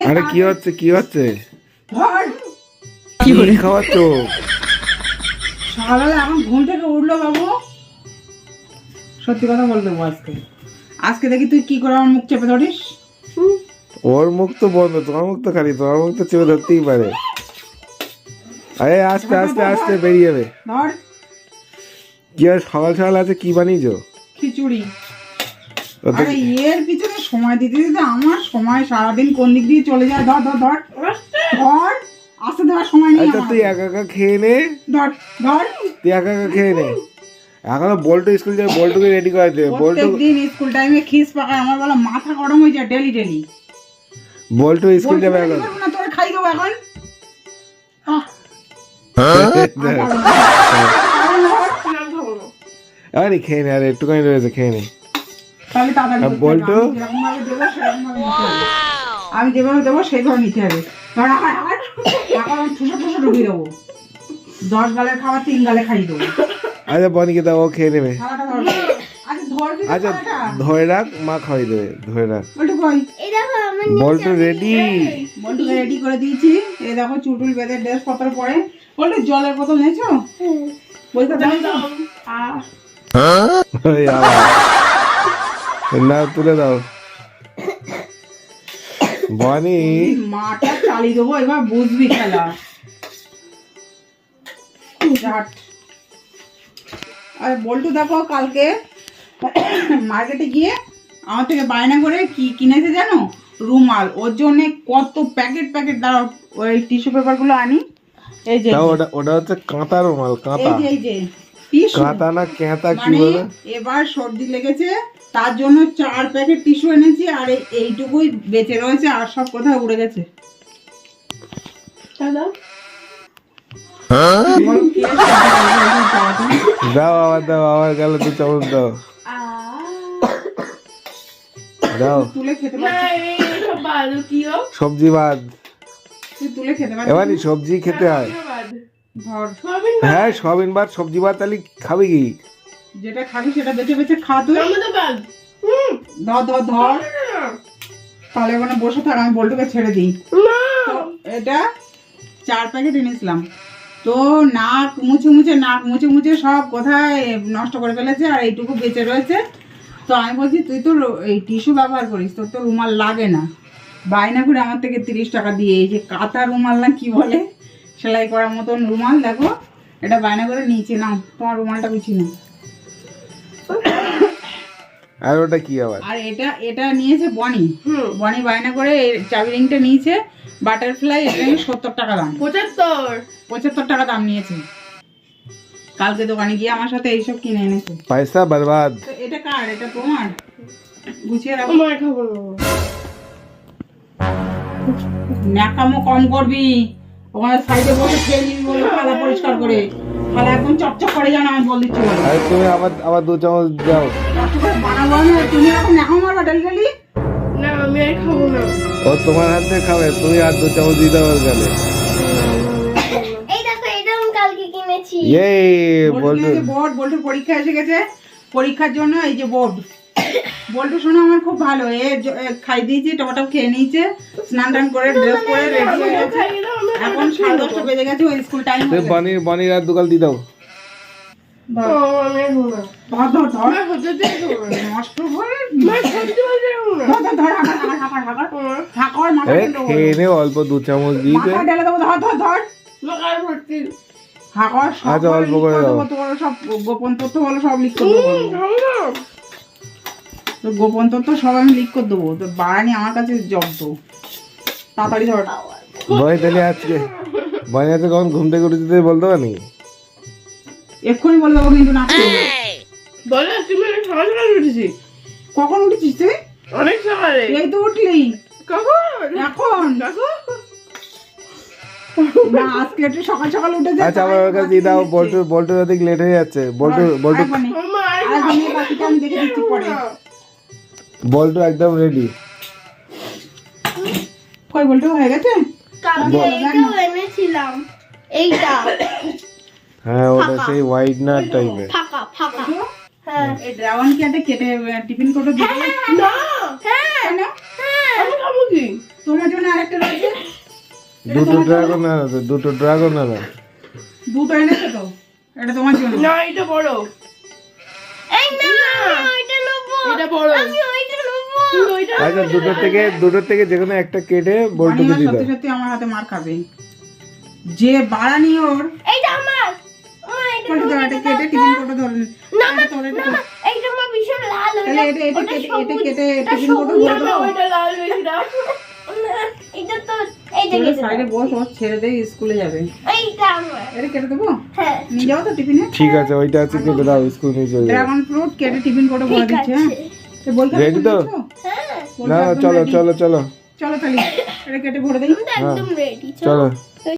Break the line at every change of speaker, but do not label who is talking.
আরে কি হচ্ছে কি হচ্ছে? কি খাওয়াচ্ছ?
সকালবেলা এখন ঘুম থেকে উঠল বাবু। সত্যি কথা বলে দেবো আজকে। আজকে দেখি তুই কি করে আমার মুখ চেপে ধরিস।
ওর মুখ তো বন্ধ তোমার মুখ তো খালি তোমার মুখ তো চেপে ধরতেই পারে। আরে আস্তে আস্তে আস্তে বেরিয়ে যাবে।
ধর।
কি আর সকাল সকাল আছে কি বানিয়েছো?
খিচুড়ি। আরে এর পিছনে সময় দিতে দিতে আমার সময় সারাদিন কোন দিক দিয়ে চলে যায়? ধর ধর ধর। ধর আসতে দেওয়ার সময় নেই
আচ্ছা তুই একা একা খেয়ে নে।
ধর ধর।
তুই একা একা খেয়ে নে। এখনও বল্টু স্কুল যাবে বল্টুকে রেডি করে দে বল্টু
দিন স্কুল টাইমে খিস পাকায় আমার বলা মাথা গরম হয়ে যায় ডেলি ডেলি
বল্টু স্কুল যাবে এখন।
না তোর খাই দেবো এখন। আহ,
আরে খেয়ে নে আরে একটুখানি রয়েছে খেয়ে নে।
তাহলে তাড়াতাড়ি দেবো সেরকম নিতে হবে। আমি যেভাবে দেবো সেইভাবে নিতে হবে। ধর আবার আবার এখন আমি ঠুসো ঠুসো ঢুকিয়ে দেবো। দশ গালের খাবার তিন গালে খাইয়ে দেবো।
আচ্ছা বনিকে দাও ও খেয়ে নেবে।
আচ্ছা ধর
আচ্ছা। ধরে রাখ মা খাওয়াই দেবে ধরে রাখ।
বল্টু
রেডি
বল্টুকে রেডি করে দিয়েছি। এই দেখো চুটুল বেঁধে ড্রেস পত্র পরে। বল্টু জলের বোতল নিয়েছো বই কথা নিয়েছো আহ,
না তুলে দাও। বনি।
মাটা চালিয়ে দেবো এবার বুঝবি খেলা। আর বল্টু দেখো কালকে মার্কেটে গিয়ে আমার থেকে বায়না করে কি কিনেছে জানো? রুমাল। ওর জন্য কত প্যাকেট প্যাকেট। দাঁড়াও ওই টিস্যু পেপারগুলো আনি। এই যে
ওটা ওটা হচ্ছে কাঁথা রুমাল
এই
কাঁথা
যে এই যে।
কাঁথা না ক্যাঁথা কি
মানে
বলে?
এবার সর্দি লেগেছে তার জন্য চার প্যাকেট টিস্যু এনেছি আর এইটুকুই বেঁচে রয়েছে আর সব কোথায় উড়ে গেছে। তুমি।
দাও আবার দাও আবার গেল দু চামচ দাও। সবজি
খেতে
এবারই সবজি খেতে হয়। হ্যাঁ সবিন বাদ সবজি বাদ তাহলে খাবি কি?
যেটা খাবি সেটা বেছে বেছে খা তুই। ধর ধর ধর। তাহলে ওখানে বসে থাক আমি বল্টুকে ছেড়ে দিই। এটা চার প্যাকেট এনেছিলাম। তো নাক মুছে মুছে নাক মুছে মুছে সব কোথায় নষ্ট করে ফেলেছে আর এইটুকু বেঁচে রয়েছে। তো আমি বলছি তুই তো এই টিস্যু ব্যবহার করিস তোর তো রুমাল লাগে না। বায়না করে আমার থেকে তিরিশ টাকা দিয়ে এই যে কাঁথা রুমাল না কি বলে? সেলাই করার মতন রুমাল দেখো। এটা বায়না করে নিয়েছি। নাও তোমার রুমালটা গুছিয়ে নাও।
আর ওটা কি আবার?
আর এটা এটা নিয়েছে বনি। বনি বায়না করে এই চাবি রিংটা নিয়েছে। বাটারফ্লাই এটা সত্তর টাকা দাম।
পঁচাত্তর।
পঁচাত্তর টাকা দাম নিয়েছে। কালকে দোকানে গিয়ে আমার সাথে এইসব কিনে এনেছে।
পয়সা বরবাদ।
এটা কার? এটা তোমার? গুছিয়ে রাখো।
আমার খাব
ন্যাকামো কম করবি। ওখানে সাইডে বসে খেয়ে নিবি বলে থালা পরিষ্কার করে। থালা একদম চকচক করে জানো আমি বল দিচ্ছি বলে।
আর তুমি আবার আবার দু চামচ দাও।
বানাবো আমি তুমি এখন ন্যাকামো মারবা ডেলি ডেলি
না আমি আর খাব না।
ও তোমার হাত খাবে তুমি আর দু চামচ দিয়ে দাও ওর গালে
এই দেখো এটা আমি কালকে কিনেছি।
বল্টু
বলটু
এই যে বোর্ড পরীক্ষা এসে গেছে। পরীক্ষার জন্য এই যে বোর্ড বল্টু শোনো আমার খুব ভালো। এ খাই দিয়েছি টমাটো খেয়ে নিয়েছে স্নান টান করে ড্রেস পরে রেডি হয়ে গেছে। এখন সাড়ে দশটা বেজে গেছে ওই স্কুল টাইম
তুমি বনির বনির আর দুগাল দিয়ে দাও অল্প দু চামচ দিয়ে
হাঁকার সব
আচ্ছা, অল্প করে দাও।
তোমার সব গোপন তথ্য বলো সব লিখ করে দেবো তো গোপন তথ্য সব আমি লিক করে দেবো। তো বাড়ানি আমার কাছে জব্দ। তাড়াতাড়ি ধর।
বনি তাহলে আজকে। বনি আজকে কখন ঘুম থেকে উঠেছে তুই বলতে পারি
এক্ষুনি বলে দেবো কিন্তু না
বলো তুমি অনেক সকাল সকাল উঠেছি
কখন উঠেছিস তুই?
অনেক সকালে।
এই তো উঠলি।
কখন?
এখন। না আজকে একটু সকাল সকাল উঠেছে
আচ্ছা আবার কাছে দিয়ে দাও বল্টু বল্টু দিক লেট হয়ে যাচ্ছে। বল্টু
বাকিটা আমি দেখে দিচ্ছি পরে।
বল্টু একদম রেডি
কই বলতে হয়ে গেছে?
কালকে এইটাও এনেছিলাম এইটা।
হ্যাঁ ওটা সেই হোয়াইট না টাইপের
ফাঁকা ফাঁকা। হ্যাঁ।
এই ড্রাগন কি একটা কেটে টিফিন কোটো দিতে
না হ্যাঁ হ্যাঁ আমি খাব কি?
তোমার জন্য আরেকটা রয়েছে?
দুটো ড্রাগন দুটো ড্রাগন আনা
দুটো এনেছো তো? এটা তোমার জন্য।
না এটা বড়।
এই না
এটা বড়।
আচ্ছা দুটো থেকে দুটো থেকে যে কোনো একটা কেটে বল্টুকে দিয়ে দাও।
সত্যি সত্যি আমার হাতে মার খাবে। যে বাড়ানি ওর
এইটা আমার।
কেটে টিফিন কোটো ধরে না। এটা তোর, এটা তোর।
এইটা আমার ভীষণ লাল
তাহলে এটা এটা কেটে কেটে টিফিন কোটো
সবুজ,
দাও।
ওইটা লাল বেশি দাও
এটা তো এইটা
তোরা সাইডে বস ও ছেড়ে স্কুলে যাবে।
এইটা আমার।
এটা কেটে দেবো?
হ্যাঁ।
নিয়ে যাও তো টিফিনে।
ঠিক আছে ওইটা আছে কেটে দাও স্কুল নিয়ে চলে
ড্রাগন ফ্রুট কেটে টিফিন কোটো ভরে দিচ্ছে হ্যাঁ? তো?
হ্যাঁ
না চলো চলো চলো।
চলো তাহলে এটা কেটে ভরে দিই।
একদম রেডি
চলো।